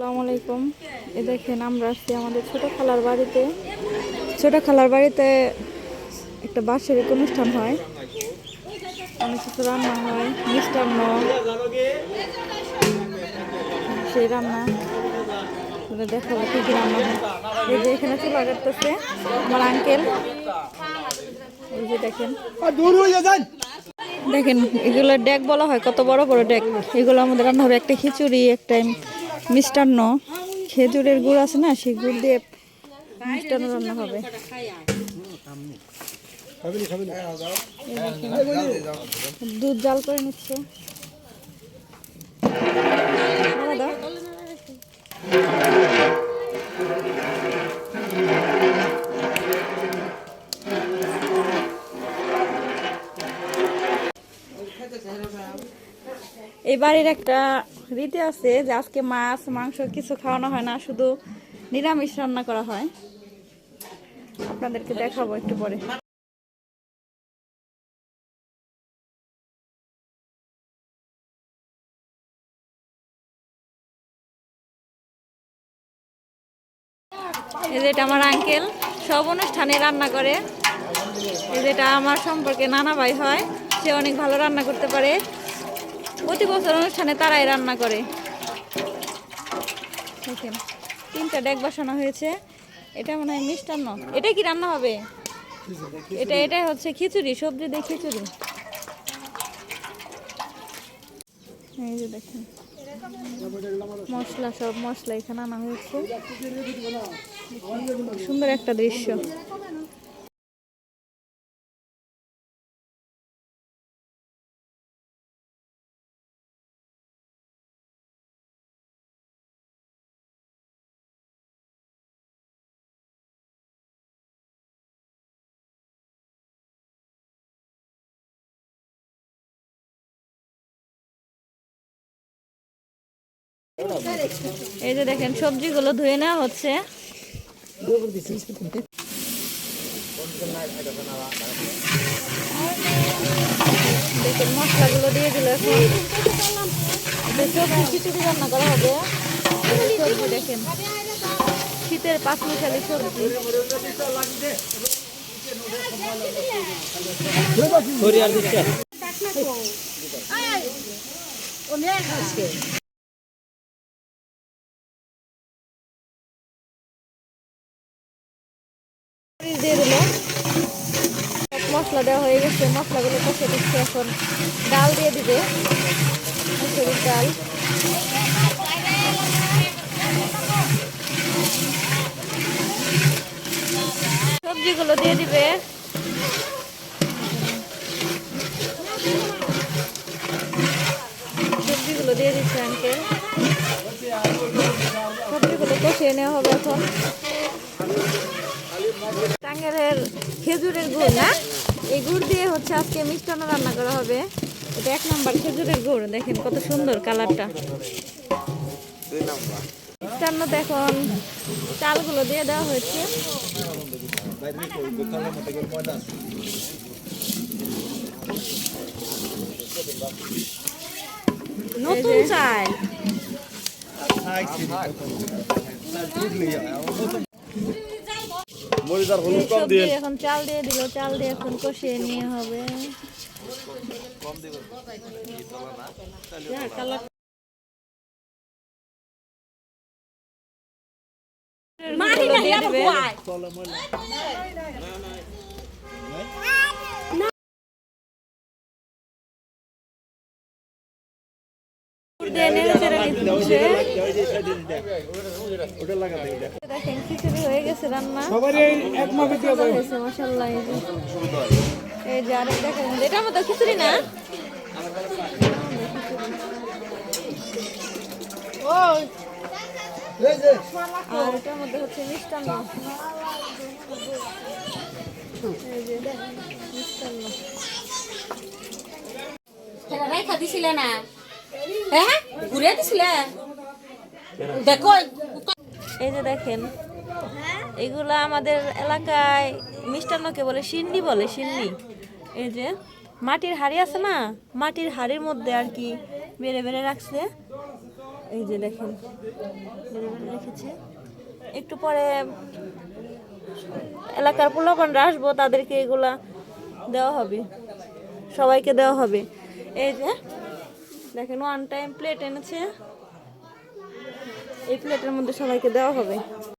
আসসালামু আলাইকুম। এ দেখেন আমরা আসছি আমাদের ছোট খালার বাড়িতে। ছোট খালার বাড়িতে একটা বার্ষিক অনুষ্ঠান হয়। অনেক কিছু রান্না হয় মিষ্টান্ন। সেই রান্না। দেখাবো কী কী রান্না হয়। এই যে এখানে চুলা কাটতেছে আমার আঙ্কেল। এই যে দেখেন। দেখেন এগুলো ডেক বলা হয় কত বড় বড় ডেক। এগুলো আমাদের রান্না হবে একটা খিচুড়ি একটা মিষ্টান্ন, খেজুরের গুড় আছে না, সেই গুড় দিয়ে মিষ্টান্ন রান্না হবে। দুধ জাল করে নিচ্ছে। এই বাড়ির একটা রীতি আছে যে আজকে মাছ, মাংস কিছু খাওয়ানো হয় না, শুধু নিরামিষ রান্না করা হয়। আপনাদেরকে দেখাবো একটু পরে। এই যেটা আমার আঙ্কেল সব অনুষ্ঠানে রান্না করে। এই যেটা আমার সম্পর্কে নানা ভাই হয়, সে অনেক ভালো রান্না করতে পারে। প্রতি বছর অনুষ্ঠানে তারাই রান্না করে। দেখেন, তিনটা ডেক বসানো হয়েছে। এটা মনে হয় মিষ্টান্ন। এটা কি রান্না হবে? এটা এটা হচ্ছে খিচুড়ি, সবজি দিয়ে খিচুড়ি। এই যে দেখেন, মশলা সব মশলা এখানে আনা হয়েছে। সুন্দর একটা দৃশ্য। এই যে দেখেন সবজিগুলো ধুয়ে নেওয়া হচ্ছে। দেখেন মশলাগুলো দিয়ে দিল এখন। সবজি খিচুড়ি রান্না করা হবে। সবজি। দেখেন শীতের পাঁচ মিশালি সবজি দিয়ে দিল। মশলা দেওয়া হয়ে গেছে। মশলাগুলো কষে দিচ্ছে এখন। ডাল দিয়ে দিবে। মুসুরির ডাল। সবজিগুলো দিয়ে দিবে। সবজিগুলো দিয়ে দিচ্ছে আঙ্কেল। সবজিগুলো কষিয়ে নেওয়া হবে এখন। টাঙ্গারের খেজুরের গুড় না? এই গুড় দিয়ে হচ্ছে আজকে মিষ্টান্ন রান্না করা হবে। এটা এক নম্বর খেজুরের গুড় দেখেন কত সুন্দর কালারটা। মিষ্টান্ন এখন চালগুলো দিয়ে দেওয়া হয়েছে। নতুন চাল। মরিদার হলুদ কম দিয়ে। এখন চাল দিয়ে দিল চাল দিয়ে এখন কষিয়ে নিয়ে হবে। হ্যাঁ, কালারগুলো না দিবে। গুড় দিয়ে নেড়ে না না ওটা দেখেন খিচুড়ি হয়ে গেছে রান্না সবার এই যে আরেক দেখেন এটার মতো খিচুড়ি না? আর এটার মধ্যে হচ্ছে মিষ্টান্ন। এই মিষ্টান্ন। দিছিলে না? হ্যাঁ? ঘুরে দিছিলে? দেখো, এই যে দেখেন, এগুলো আমাদের এলাকায় মিষ্টান্নকে বলে, সিন্নি বলে, সিন্নি। এই যে, মাটির হাড়ি আছে না? মাটির হাড়ির মধ্যে আর কি বেড়ে বেড়ে রাখছে। এই যে দেখেন রেখেছে। একটু পরে এলাকার পোলাপানরা আসব, তাদেরকে এগুলা দেওয়া হবে, সবাইকে দেওয়া হবে। এই যে দেখেন ওয়ান টাইম প্লেট এনেছে। এই প্লেটের মধ্যে সবাইকে দেওয়া হবে।